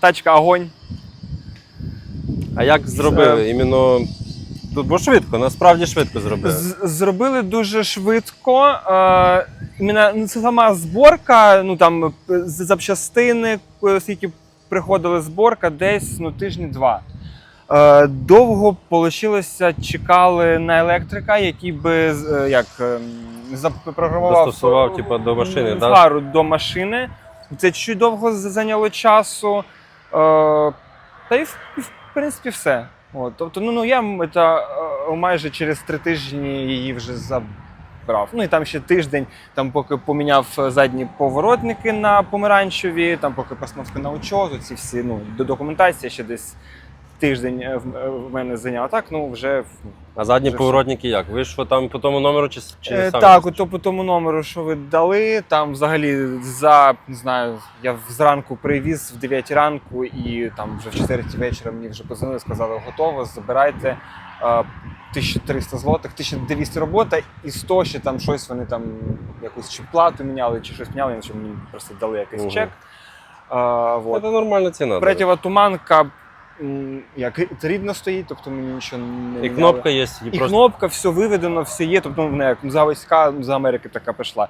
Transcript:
Тачка огонь. А як зробили? Е, Іменно. Тут бо швидко, насправді швидко зробили. Зробили дуже швидко. Е, іменно, ну, це сама зборка, ну там запчастини, е, скільки приходила зборка, десь ну, тижні два. Е, довго получилося, чекали на електрика, який би як, ем, запрограмував Достосував, типа, до машини, да? до машини. Це чуть довго зайняло часу. Е, та й в, принципі все. От, тобто, ну, ну я та, е, майже через три тижні її вже забрав. Ну і там ще тиждень, там поки поміняв е, задні поворотники на помаранчеві, там поки постановка на учозу, ці всі ну, до документації ще десь тиждень в, мене зайняло. Так, ну вже в- А задні Вже поворотники як? Ви що там по тому номеру чи, чи Е, самі? Так, ото по тому номеру, що ви дали, там взагалі за не знаю, я зранку привіз в 9 ранку, і там вже в 4 вечора мені вже позвонили, сказали, готово, забирайте. Е, 1300 злотих, 1200 робота, і 100 ще там щось вони там якусь чи плату міняли, чи щось міняли, що мені просто дали якийсь Мгм. чек. Е, вот. Це нормальна ціна. Третя туманка, як рідно стоїть, тобто мені нічого не І кнопка є, і, І просто кнопка, все виведено, все є. Тобто вона як заводська з Америки така пішла.